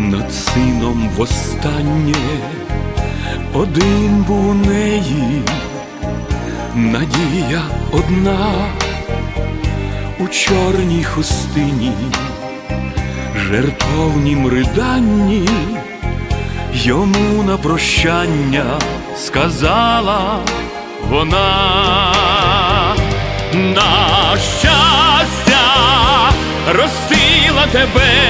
над сином востаннє, один був у неї, надія одна. У чорній хустині, жертовнім риданні, йому на прощання сказала вона. На щастя ростила тебе,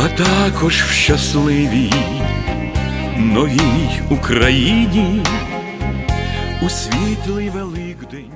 а також в щасливій новій Україні у світлий Великдень.